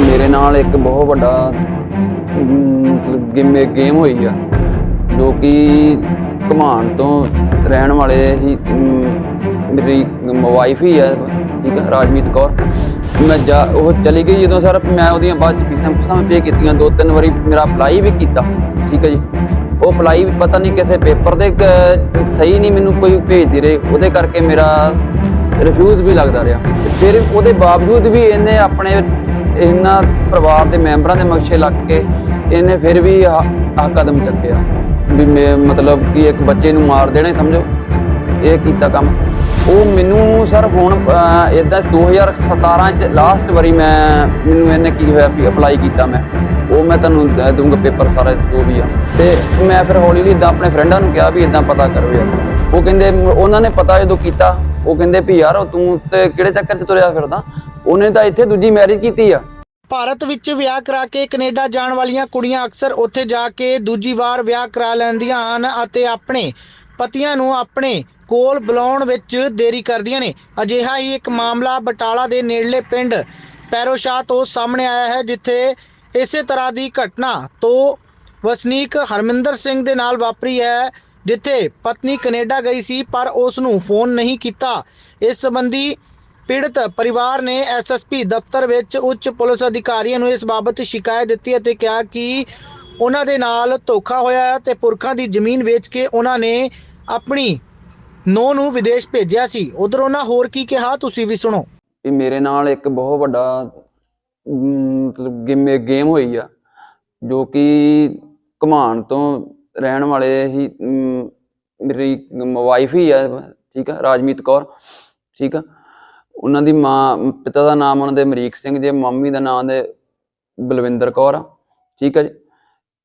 ਮੇਰੇ ਨਾਲ ਇੱਕ ਬਹੁਤ ਵੱਡਾ ਮਤਲਬ ਗੇਮ ਗੇਮ ਹੋਈ ਆ। ਜੋ ਕਿ ਘਮਾਣ ਤੋਂ ਰਹਿਣ ਵਾਲੇ ਹੀ ਮੇਰੀ ਵਾਈਫ ਹੀ ਆ, ਠੀਕ ਹੈ ਰਾਜਮੀਤ ਕੌਰ। ਮੈਂ ਜਾ, ਉਹ ਚਲੀ ਗਈ ਜਦੋਂ ਸਰ, ਮੈਂ ਉਹਦੀਆਂ ਬਾਅਦ ਚ ਫੀਸਾਂ ਫੀਸਾਂ ਪੇ ਕੀਤੀਆਂ, ਦੋ ਤਿੰਨ ਵਾਰੀ ਮੇਰਾ ਅਪਲਾਈ ਵੀ ਕੀਤਾ, ਠੀਕ ਹੈ ਜੀ। ਉਹ ਅਪਲਾਈ ਵੀ ਪਤਾ ਨਹੀਂ ਕਿਸੇ ਪੇਪਰ ਦੇ, ਕ- ਸਹੀ ਨਹੀਂ ਮੈਨੂੰ ਕੋਈ ਭੇਜਦੇ ਰਹੇ, ਉਹਦੇ ਕਰਕੇ ਮੇਰਾ ਰਿਫਿਊਜ਼ ਵੀ ਲੱਗਦਾ ਰਿਹਾ। ਫਿਰ ਉਹਦੇ ਬਾਵਜੂਦ ਵੀ ਇਹਨੇ ਆਪਣੇ ਇਹਨਾਂ ਪਰਿਵਾਰ ਦੇ ਮੈਂਬਰਾਂ ਦੇ ਮਕਸ਼ੇ ਲੱਗ ਕੇ ਇਹਨੇ ਫਿਰ ਵੀ ਆਹ ਆਹ ਕਦਮ ਚੱਕਿਆ। ਵੀ ਮੈਂ ਮਤਲਬ ਕਿ ਇੱਕ ਬੱਚੇ ਨੂੰ ਮਾਰ ਦੇਣਾ, ਸਮਝੋ? ਇਹ ਕੀਤਾ ਕੰਮ। ਉਹ ਮੈਨੂੰ ਸਰ ਹੁਣ ਇਦਾਂ 2017 ਚ ਲਾਸਟ ਵਾਰੀ ਮੈਂ, ਮੈਨੂੰ ਇਹਨੇ ਕੀ ਹੋਇਆ ਵੀ ਅਪਲਾਈ ਕੀਤਾ ਮੈਂ। ਉਹ ਮੈਂ ਤੁਹਾਨੂੰ ਦੂੰਗਾ ਪੇਪਰ ਸਾਰਾ, ਜੋ ਵੀ ਆ। ਤੇ ਮੈਂ ਫਿਰ ਹੌਲੀ ਹੌਲੀ ਇਦਾਂ ਆਪਣੇ ਫਰੈਂਡਾਂ ਨੂੰ ਕਿਹਾ ਵੀ ਇਦਾਂ ਪਤਾ ਕਰੋ ਯਾਰ। ਉਹ ਕਹਿੰਦੇ, ਉਹਨਾਂ ਨੇ ਪਤਾ ਜਦੋਂ ਕੀਤਾ ਉਹ ਕਹਿੰਦੇ ਵੀ ਯਾਰ ਤੂੰ ਤੇ ਕਿਹੜੇ ਚੱਕਰ 'ਚ ਤੁਰਿਆ ਫਿਰਦਾ? ਉਹਨੇ ਤਾਂ ਇੱਥੇ ਦੂਜੀ ਮੈਰਿਜ ਕੀਤੀ ਆ। ਭਾਰਤ ਵਿੱਚ ਵਿਆਹ ਕਰਾ ਕੇ ਕੈਨੇਡਾ ਜਾਣ ਵਾਲੀਆਂ ਕੁੜੀਆਂ ਅਕਸਰ ਉੱਥੇ ਜਾ ਕੇ ਦੂਜੀ ਵਾਰ ਵਿਆਹ ਕਰਾ ਲੈਂਦੀਆਂ ਹਨ ਅਤੇ ਆਪਣੇ ਪਤੀਆਂ ਨੂੰ ਆਪਣੇ ਕੋਲ ਬੁਲਾਉਣ ਵਿੱਚ ਦੇਰੀ ਕਰਦੀਆਂ ਨੇ। ਅਜਿਹਾ ਹੀ ਇੱਕ ਮਾਮਲਾ ਬਟਾਲਾ ਦੇ ਨੇੜਲੇ ਪਿੰਡ ਪੈਰੋਸ਼ਾਹ ਤੋਂ ਸਾਹਮਣੇ ਆਇਆ ਹੈ, ਜਿੱਥੇ ਇਸੇ ਤਰ੍ਹਾਂ ਦੀ ਘਟਨਾ ਤੋਂ ਵਸਨੀਕ ਹਰਮਿੰਦਰ ਸਿੰਘ ਦੇ ਨਾਲ ਵਾਪਰੀ ਹੈ। ਜਿੱਥੇ ਪਤਨੀ ਕੈਨੇਡਾ ਗਈ ਸੀ, ਪਰ ਉਸ ਨੂੰ ਫੋਨ ਨਹੀਂ ਕੀਤਾ। ਇਸ ਸੰਬੰਧੀ ਪੀੜਤ ਪਰਿਵਾਰ ਨੇ ਐਸਐਸਪੀ ਦਫ਼ਤਰ ਵਿੱਚ ਉੱਚ ਪੁਲਿਸ ਅਧਿਕਾਰੀਆਂ ਨੂੰ ਇਸ ਬਾਬਤ ਸ਼ਿਕਾਇਤ ਦਿੱਤੀ ਅਤੇ ਕਿਹਾ ਕਿ ਉਹਨਾਂ ਦੇ ਨਾਲ ਧੋਖਾ ਹੋਇਆ ਤੇ ਪੁਰਖਾਂ ਦੀ ਜ਼ਮੀਨ ਵੇਚ ਕੇ ਉਹਨਾਂ ਨੇ ਆਪਣੀ ਨੌ ਨੂੰ ਵਿਦੇਸ਼ ਭੇਜਿਆ ਸੀ। ਉਧਰ ਉਹਨਾਂ ਹੋਰ ਕੀ ਕਿਹਾ, ਤੁਸੀਂ ਵੀ ਸੁਣੋ। ਵੀ ਮੇਰੇ ਨਾਲ ਇੱਕ ਬਹੁਤ ਵੱਡਾ ਮਤਲਬ ਗੇਮ ਹੋਈ ਆ, ਜੋ ਕਿ ਘਮਾਣ ਤੋਂ ਰਹਿਣ ਵਾਲੇ ਹੀ ਮੇਰੀ ਵਾਈਫ ਹੀ ਆ, ਠੀਕ ਆ, ਰਾਜਮੀਤ ਕੌਰ, ਠੀਕ ਆ। ਉਹਨਾਂ ਦੀ ਮਾਂ, ਪਿਤਾ ਦਾ ਨਾਮ ਉਹਨਾਂ ਦੇ ਅਮਰੀਕ ਸਿੰਘ ਜੇ, ਮੰਮੀ ਦਾ ਨਾਮ ਦੇ ਬਲਵਿੰਦਰ ਕੌਰ ਆ, ਠੀਕ ਆ ਜੀ।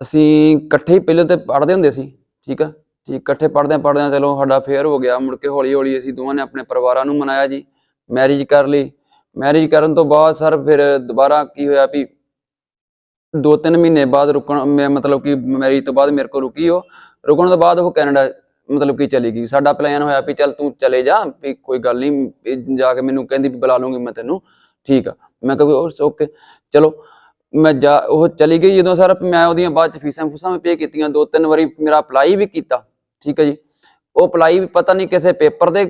ਅਸੀਂ ਇਕੱਠੇ ਹੀ ਪਹਿਲੇ ਤੇ ਪੜ੍ਹਦੇ ਹੁੰਦੇ ਸੀ, ਠੀਕ ਆ। ਠੀਕ ਇਕੱਠੇ ਪੜ੍ਹਦੇ ਪੜ੍ਹਦੇ ਚਲੋ ਸਾਡਾ ਫੇਅਰ ਹੋ ਗਿਆ, ਮੁੜ ਕੇ ਹੌਲੀ ਹੌਲੀ ਅਸੀਂ ਦੋਵਾਂ ਨੇ ਆਪਣੇ ਪਰਿਵਾਰਾਂ ਨੂੰ ਮਨਾਇਆ ਜੀ ਮੈਰਿਜ ਕਰ ਲਈ। ਮੈਰਿਜ ਕਰਨ ਤੋਂ ਬਾਅਦ ਸਰ ਫਿਰ ਦੁਬਾਰਾ ਕੀ ਹੋਇਆ ਵੀ ਦੋ ਤਿੰਨ ਮਹੀਨੇ ਬਾਅਦ ਰੁਕਣ, ਮੈਂ ਮਤਲਬ ਕਿ ਮੈਰਿਜ ਤੋਂ ਬਾਅਦ ਮੇਰੇ ਕੋਲ ਰੁਕੀ ਉਹ। ਰੁਕਣ ਤੋਂ ਬਾਅਦ ਉਹ ਕੈਨੇਡਾ ਮਤਲਬ ਕਿ ਚਲੀ ਗਈ। ਸਾਡਾ ਪਲਾਨ ਹੋਇਆ ਵੀ ਚੱਲ ਤੂੰ ਚਲੇ ਜਾ, ਵੀ ਕੋਈ ਗੱਲ ਨਹੀਂ ਜਾ ਕੇ ਮੈਨੂੰ ਕਹਿੰਦੀ ਵੀ ਬੁਲਾ ਲੂੰਗੀ ਮੈਂ ਤੈਨੂੰ। ਠੀਕ ਆ। ਮੈਂ ਕਿਹਾ ਵੀ ਓਕੇ ਚਲੋ, ਮੈਂ ਜਾ, ਉਹ ਚਲੀ ਗਈ ਜਦੋਂ ਸਰ, ਮੈਂ ਉਹਦੀਆਂ ਬਾਅਦ ਚ ਫੀਸਾਂ ਫੂਸਾਂ ਪੇ ਕੀਤੀਆਂ। ਦੋ ਤਿੰਨ ਵਾਰੀ ਮੇਰਾ ਅਪਲਾਈ ਵੀ ਕੀਤਾ। ਠੀਕ ਹੈ ਜੀ। ਉਹ ਅਪਲਾਈ ਵੀ ਪਤਾ ਨਹੀਂ ਕਿਸੇ ਪੇਪਰ ਦੇ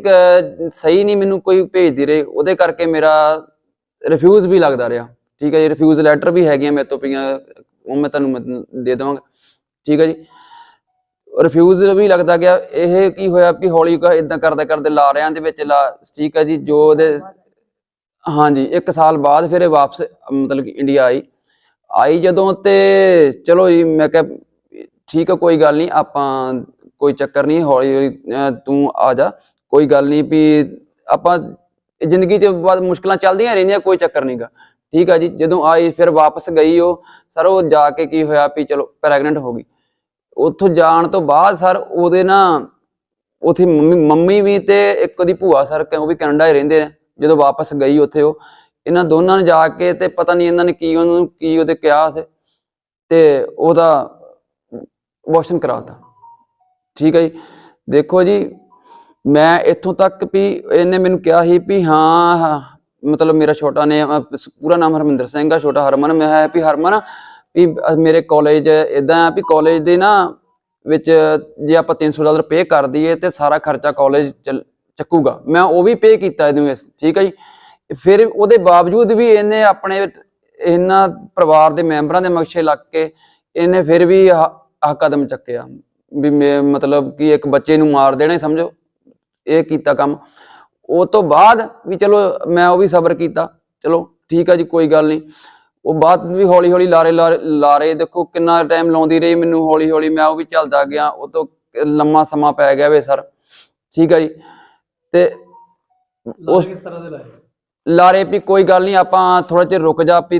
ਸਹੀ ਨਹੀਂ ਮੈਨੂੰ ਕੋਈ ਭੇਜਦੀ ਰਹੇ। ਉਹਦੇ ਕਰਕੇ ਮੇਰਾ ਰਿਫਿਊਜ਼ ਵੀ ਲੱਗਦਾ ਰਿਹਾ। ਠੀਕ ਹੈ ਜੀ ਰਿਫਿਊਜ਼ ਲੈਟਰ ਵੀ ਹੈਗੀਆਂ ਮੇਰੇ ਤੋਂ ਪਈਆਂ, ਉਹ ਮੈਂ ਤੁਹਾਨੂੰ ਦੇ ਦੇਵਾਂਗਾ। ਠੀਕ ਹੈ ਜੀ ਰਿਫਿਊਜ਼ ਵੀ ਲੱਗਦਾ ਗਿਆ, ਇਹ ਕੀ ਹੋਇਆ ਵੀ ਹੌਲੀ ਇਦਾਂ ਕਰਦੇ ਕਰਦੇ ਲਾਰਿਆਂ ਦੇ ਵਿੱਚ, ਲਾ, ਠੀਕ ਹੈ ਜੀ, ਜੋ ਉਹਦੇ ਹਾਂਜੀ 1 ਸਾਲ ਬਾਅਦ ਫਿਰ ਇਹ ਵਾਪਸ, ਮਤਲਬ ਕਿ ਇੰਡੀਆ ਆਈ। ਆਈ ਜਦੋਂ ਤੇ ਚਲੋ ਜੀ, ਮੈਂ ਕਿਹਾ ਠੀਕ ਹੈ, ਕੋਈ ਗੱਲ ਨਹੀਂ, ਆਪਾਂ ਕੋਈ ਚੱਕਰ ਨਹੀਂ, ਹੌਲੀ ਹੌਲੀ ਤੂੰ ਆ ਜਾ, ਕੋਈ ਗੱਲ ਨਹੀਂ ਵੀ ਆਪਾਂ ਜ਼ਿੰਦਗੀ 'ਚ ਬਾਅਦ ਮੁਸ਼ਕਲਾਂ ਚੱਲਦੀਆਂ ਰਹਿੰਦੀਆਂ, ਕੋਈ ਚੱਕਰ ਨਹੀਂਗਾ ਠੀਕ ਆ ਜੀ ਜਦੋਂ ਆਈ ਫਿਰ ਵਾਪਸ ਗਈ ਉਹ ਸਰ ਉਹ ਜਾ ਕੇ ਕੀ ਹੋਇਆ ਵੀ ਚਲੋ ਪ੍ਰੈਗਨੈਂਟ ਹੋ ਗਈ। ਉੱਥੋਂ ਜਾਣ ਤੋਂ ਬਾਅਦ ਸਰ ਉਹਦੇ ਨਾ ਉਥੇ ਮੰਮੀ ਵੀ ਤੇ ਇੱਕ ਉਹਦੀ ਭੂਆ ਸਰ ਉਹ ਵੀ ਕੈਨੇਡਾ ਹੀ ਰਹਿੰਦੇ ਨੇ ਜਦੋਂ ਵਾਪਸ ਗਈ ਉੱਥੇ ਉਹ। ਇਹਨਾਂ ਦੋਨਾਂ ਨੇ ਜਾ ਕੇ ਤੇ ਪਤਾ ਨਹੀਂ ਇਹਨਾਂ ਨੇ ਕੀ ਉਹਨੂੰ ਕੀ ਉਹਦੇ ਕਿਹਾ ਤੇ ਤੇ ਉਹਦਾ ਅਬੋਰਸ਼ਨ ਕਰਾਤਾ। ਠੀਕ ਹੈ ਜੀ ਦੇਖੋ ਜੀ ਮੈਂ ਇੱਥੋਂ ਤੱਕ ਵੀ ਇਹਨੇ ਮੈਨੂੰ ਕਿਹਾ ਸੀ ਵੀ ਹਾਂ, ਮਤਲਬ ਮੇਰਾ ਛੋਟਾ ਨੇ ਪੂਰਾ ਨਾਮ ਹਰਮਿੰਦਰ ਸਿੰਘ ਆ, ਛੋਟਾ ਹਰਮਨ। ਮੈਂ ਹੈ ਵੀ ਹਰਮਨ, ਵੀ ਮੇਰੇ ਕਾਲਜ ਇਦਾਂ ਆ ਵੀ ਕਾਲਜ ਦੇ ਨਾ ਵਿੱਚ ਜੇ ਆਪਾਂ 300 ਡਾਲਰ ਪੇ ਕਰ ਦਈਏ ਤੇ ਸਾਰਾ ਖਰਚਾ ਕਾਲਜ ਚੱਕੂਗਾ। ਮੈਂ ਉਹ ਵੀ ਪੇ ਕੀਤਾ ਇਹਨੂੰ ਠੀਕ ਹੈ ਜੀ? ਫਿਰ ਉਹਦੇ ਬਾਵਜੂਦ ਵੀ ਇਹਨੇ ਆਪਣੇ ਇਹਨਾਂ ਪਰਿਵਾਰ ਦੇ ਮੈਂਬਰਾਂ ਦੇ ਮਕਸ਼ੇ ਲੱਗ ਕੇ ਇਹਨੇ ਫਿਰ ਵੀ ਆਹ ਕਦਮ ਚੱਕਿਆ। ਵੀ ਮਤਲਬ ਕਿ ਇੱਕ ਬੱਚੇ ਨੂੰ ਮਾਰ ਦੇਣਾ, ਸਮਝੋ? ਇਹ ਕੀਤਾ ਕੰਮ। ਉਹ ਤੋਂ ਬਾਅਦ ਵੀ ਚਲੋ ਮੈਂ ਉਹ ਵੀ ਸਬਰ ਕੀਤਾ। ਚਲੋ ਠੀਕ ਆ ਜੀ ਕੋਈ ਗੱਲ ਨਹੀਂ। ਉਹ ਬਾਅਦ ਵੀ ਹੌਲੀ ਹੌਲੀ ਲਾਰੇ ਲਾਰੇ ਦੇਖੋ ਕਿੰਨਾ ਟਾਈਮ ਲਾਉਂਦੀ ਰਹੀ ਮੈਨੂੰ ਹੌਲੀ ਹੌਲੀ ਮੈਂ ਉਹ ਵੀ ਚੱਲਦਾ ਗਿਆ। ਉਹ ਤੋਂ ਲੰਮਾ ਸਮਾਂ ਪੈ ਗਿਆ ਵੇ ਸਰ। ਠੀਕ ਆ ਜੀ। ਤੇ ਉਸ ਕਿਸ ਤਰ੍ਹਾਂ ਦੇ ਲਾਏ? ਲਾਰੇ ਵੀ ਕੋਈ ਗੱਲ ਨਹੀਂ ਆਪਾਂ ਥੋੜਾ ਜਿਹਾ ਰੁਕ ਜਾ ਵੀ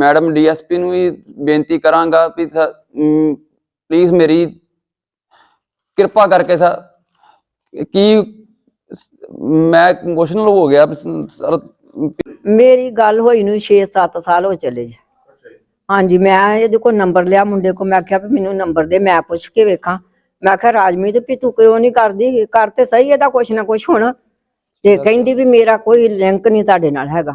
ਮੈਡਮ ਡੀਐਸਪੀ ਨੂੰ ਵੀ ਬੇਨਤੀ ਕਰਾਂਗਾ ਵੀ ਪਲੀਜ਼ ਮੇਰੀ ਕਿਰਪਾ ਕਰਕੇ ਸਰ ਕੀ ਮੈਂ ਇਮੋਸ਼ਨਲ ਹੋ ਗਿਆ ਸਰ। ਮੇਰੀ ਗੱਲ ਹੋਈ ਨੂੰ 6-7 ਸਾਲ ਹੋ ਚਲੇ ਜੀ। ਹਾਂਜੀ ਮੈਂ ਇਹਦੇ ਕੋਲ ਨੰਬਰ ਲਿਆ ਮੁੰਡੇ ਕੋ ਮੈਂ ਕਿਹਾ ਵੀ ਮੈਨੂੰ ਨੰਬਰ ਦੇ ਮੈਂ ਪੁੱਛ ਕੇ ਵੇਖਾਂ। ਮੈਂ ਕਿਹਾ ਰਾਜਮੀਤ ਵੀ ਤੂੰ ਕਿਉਂ ਨਹੀਂ ਕਰਦੀ? ਕਰ ਤੇ ਸਹੀ ਇਹਦਾ ਕੁਛ ਨਾ ਕੁਛ ਹੁਣ। ਤੇ ਕਹਿੰਦੀ ਵੀ ਮੇਰਾ ਕੋਈ ਲਿੰਕ ਨਹੀਂ ਤੁਹਾਡੇ ਨਾਲ ਹੈਗਾ।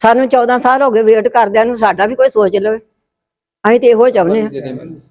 ਸਾਨੂੰ 14 ਸਾਲ ਹੋ ਗਏ ਵੇਟ ਕਰਦਿਆਂ ਨੂੰ, ਸਾਡਾ ਵੀ ਕੋਈ ਸੋਚ ਲਵੇ। ਅਸੀਂ ਤੇ ਇਹੋ ਚਾਹੁੰਦੇ ਹਾਂ।